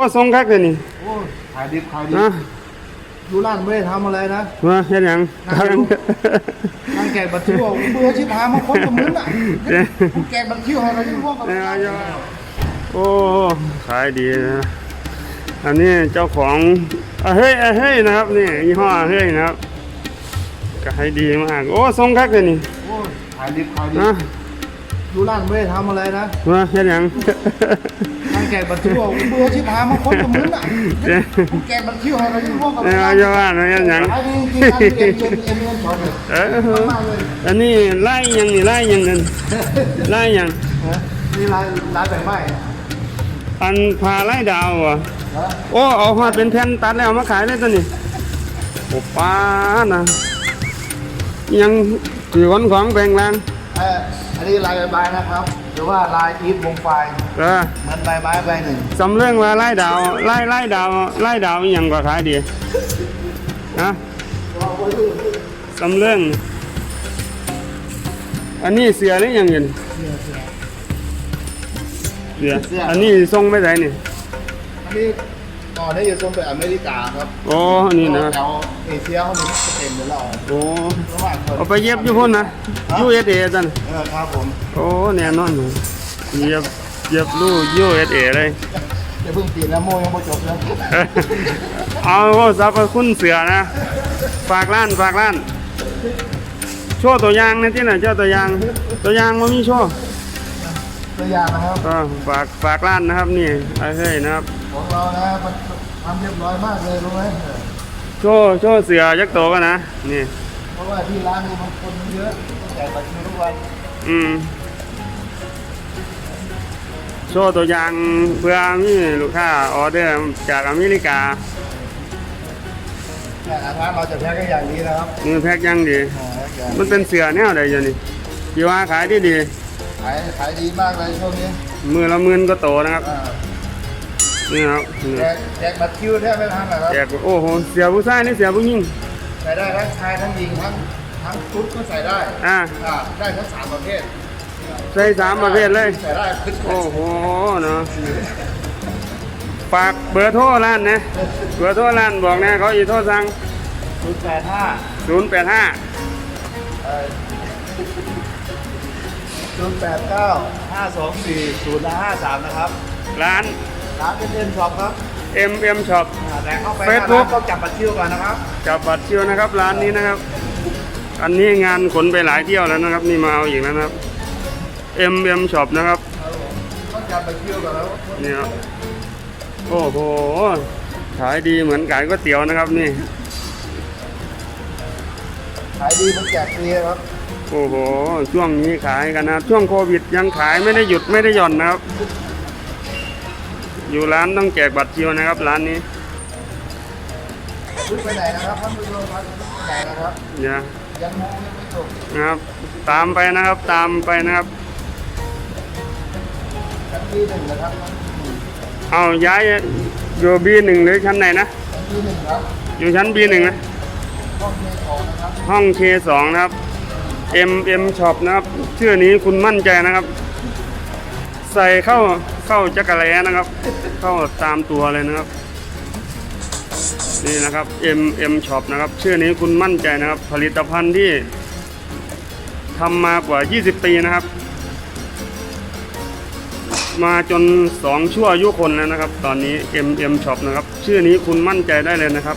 ก็ทรงคักเลยนี่โอ้ยขายดิบขายดิบนะดูร้านไม่ได้ทำอะไรนะมาเฮ็ดหยังนั่งดูทางแกะบัตรคิวเอาเบื่อชิบหายมาคนกับมึงอะเด้อผมแกะบัตรคิวให้เราที่ร่วมกับเนี่ยเอาอยู่โอ้ขายดีนะอันนี้เจ้าของอะเฮ้ยอะเฮ้ยนะครับนี่ยี่ห้ออะเฮ้ยนะครับขายดีมากโอ้ทรงคักเลยนี่โอ้ยขายดิบขายดิ บนะดูร้านไม่ได้ทำอะไรนะมาเฮ็ดหยังทางแกะบัตรคิวเอาเบื่อชิบหายมาคนกับมึงอะเด้อผมแกะบัตรคิวให้เราที่ร่วมกับเนี่ยเอาอยู่ว่ามาเฮ็ดหยังขายดีจริงๆนะเอ็มเอ็มเอ็มเอ็มสอนเลยเออมากเลยอันนี้ไล่ยังนี่ไล่ยังนั่นไล่ยังนะนี่ร้านร้านแบบไม้นะอันพาไล่ดาวอะฮะโอ้เอามาเป็นแผ่นตัดแล้วเอามาขายเลยตัวนี้โอ้ป้านะยังถือวันของแบ่งแรง เอ่ออันนี้ลายใบๆนะครับ หรือว่าลายอีฟวงไฟเออเหมือนใบไม้ใบหนึ่งสำเรื่องว่าไล่ดาวไล่ไล่ดาวไล่ดาวอหย่างกว่าขายดีนะสำเรื่อง อันนี้เสือหรือยังเงินเสืออันนี้ทรงไม่ได้นี่อันนี้ ก่อนที่จะส่งไปอเมริกาครับโอ้นี่นะแถวเอเชียเขามีสเต็มเดี๋ยวเราโอ้ระหว่างคนเอาไปเย็บอยู่พุ่นนะยูเอสเอจันเออครับผมโอ้แน่นอนเลยเย็บเย็บลูกยูเอสเอเลยจะเพิ่งปีนแล้วโมยังไม่จบเลยเอาสรรพคุณเสือนะ ฝากร้านฝากร้านโชว์ตัวอย่างนะที่ไหนเจ้าตัวอย่างตัวอย่างมันมีโชว์ตัวอย่างนะครับก็ฝากฝากร้านนะครับนี่ไอ้เฮ้ยนะครับ ของเรานะมันทำเรียบร้อยมากเลยรู้ไหมเออโชว์โชว์เสือยักษ์โตกันนะ นี่ เพราะว่าที่ร้านนี้มันคนเยอะตั้งแต่ปัจจุบันทุกวัน อืม โชว์ตัวอย่างเพื่อมีลูกค้าออเดอร์จากอเมริกาแต่ทางร้านเราจะแพ็คกันอย่างนี้นะครับมือแพ็กยังดีอ๋อแพ็คอย่างมันเป็นเสือแนวใดอยู่นี่ที่ว่าขายดีดีขายขายดีมากเลยช่วงนี้ๆมือละหมื่นก็โตนะครับ อ่า นี่ครับนี่แจกแจกบัตรคิวแทบไม่ทันนะครับแจกโอ้โหเสียผู้ชายนี่เสียผู้หญิงใส่ได้ทั้งชายทั้งหญิงทั้งทั้งชุดก็ใส่ได้อ่าอ่าได้ทั้งสามประเภทใส่สามประเภทเลยใส่ได้ขึ้นโอ้โหเนาะฝากเบอร์โทรร้านนะเบอร์โทรร้านบอกนะเขาอีโทรสั่งศูนย์แปดห้า0 8 5ศูนย์แปดเก้าห้าสองสี่ศูนย์ห้าสามนะครับ ร้าน ร้านเป็นเอ็นช็อปครับ MM Shop อ่าแต่เข้าไป Facebook ต้องจับบัตรคิวก่อนนะครับจับบัตรคิวนะครับร้านนี้นะครับ อันนี้งานขนไปหลายเที่ยวแล้วนะครับ นี่มาเอาอีกแล้วนะครับ MM Shop นะครับต้องจับบัตรคิวก่อนแล้วนี่ครับโอ้โหขายดีเหมือนขายก๋วยเตี๋ยวนะครับนี่ ขายดีมันแจกฟรีครับโอ้โห ช่วงนี้ขายกันนะครับช่วงโควิดยังขายไม่ได้หยุดไม่ได้หย่อนนะครับ อยู่ร้านต้องแจกบัตรคิวนะครับ ร้านนี้ชุดไปไหนนะครับท่านผู้ชมครับไปไหนนะครับเนี่ยยังมองยังไม่จบนะครับ ตามไปนะครับ ตามไปนะครับชั้นที่หนึ่งนะครับเอาย้ายอยู่บีหนึ่งหรือชั้นไหนนะชั้นที่หนึ่งครับอยู่ชั้นบีหนึ่งนะห้องเมย์ของนะครับห้องเคสองนะครับ M M Shop นะครับ ชื่อนี้คุณมั่นใจนะครับ ใส่เข้า เข้าจักรแลนะครับ เข้าตามตัวเลยนะครับ นี่นะครับ M M Shop นะครับชื่อนี้คุณมั่นใจนะครับ ผลิตภัณฑ์ที่ทำมากว่า 20 ปีนะครับ มาจนสองชั่วอายุคนแล้วนะครับ ตอนนี้ M M Shop นะครับ ชื่อนี้คุณมั่นใจได้เลยนะครับ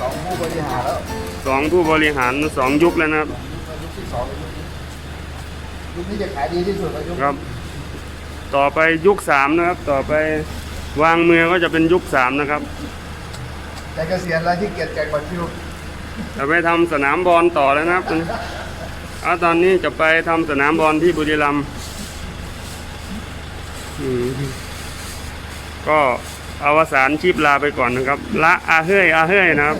สองผู้บริหารแล้วสองผู้บริหารสองยุคแล้วนะครับยุคที่สอง ยุคนี้จะขายดีที่สุดแล้วยุคครับ ต่อไปยุคสามนะครับ ต่อไปวางมือก็จะเป็นยุคสามนะครับ แต่เกษียณแล้วที่เกียรแจกบัตรคิวจะไปทำสนามบอลต่อแล้วนะครับเอาตอนนี้จะไปทำสนามบอลที่บุรีรัมย์อืมก็อวสานชีพลาไปก่อนนะครับ ละอาเฮ้ยอาเฮ้ยนะครับ